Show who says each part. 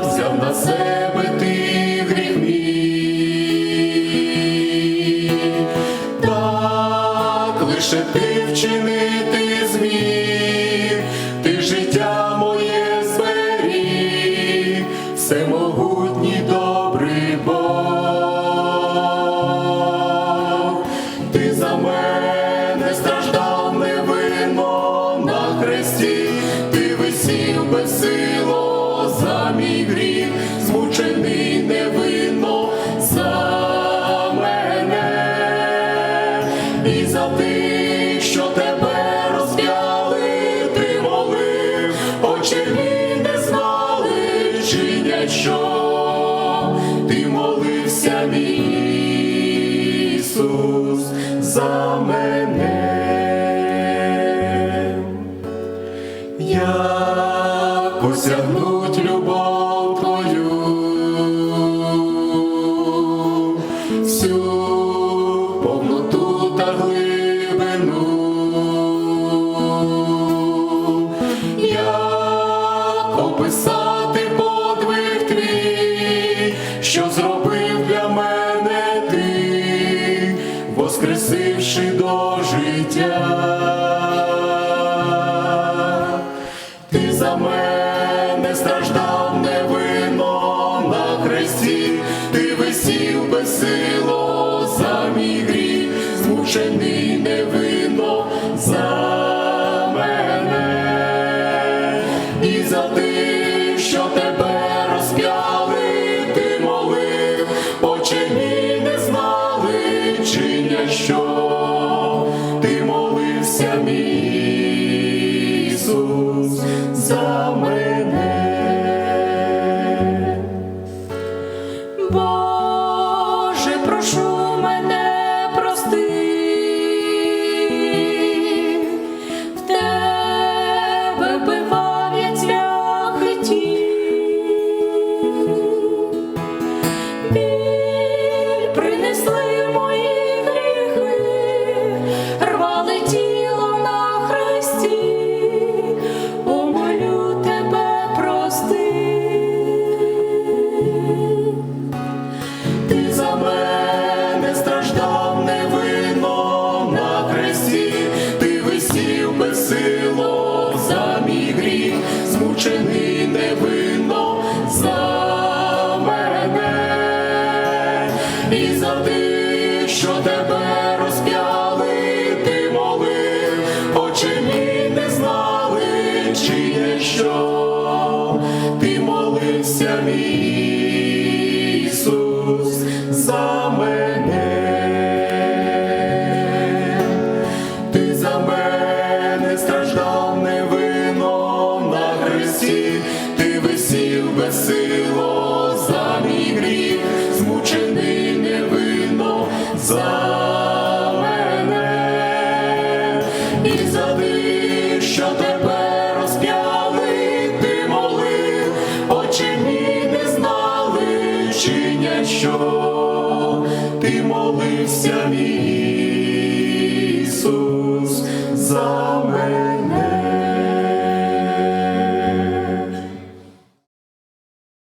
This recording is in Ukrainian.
Speaker 1: взяв на себе ти гріх мій. так лише ти вчини. І що тебе розп'яли, ти молив, очі не знали, чинять що ти молився, мій за мене. Як осягнуть любов воскресивши до життя. Ти за мене страждав невинно на хресті, ти висів безсило за мене.
Speaker 2: Боже, прошу мене прости, в тебе вбивав я цвяхи ті.
Speaker 1: Що тебе розп'яли, ти молив, очі не знали, чи є що. Ти молився, мій за мене і за тих, що тебе розп'яли, ти молив, очі не знали, чиня що ти молився, мій Ісус. за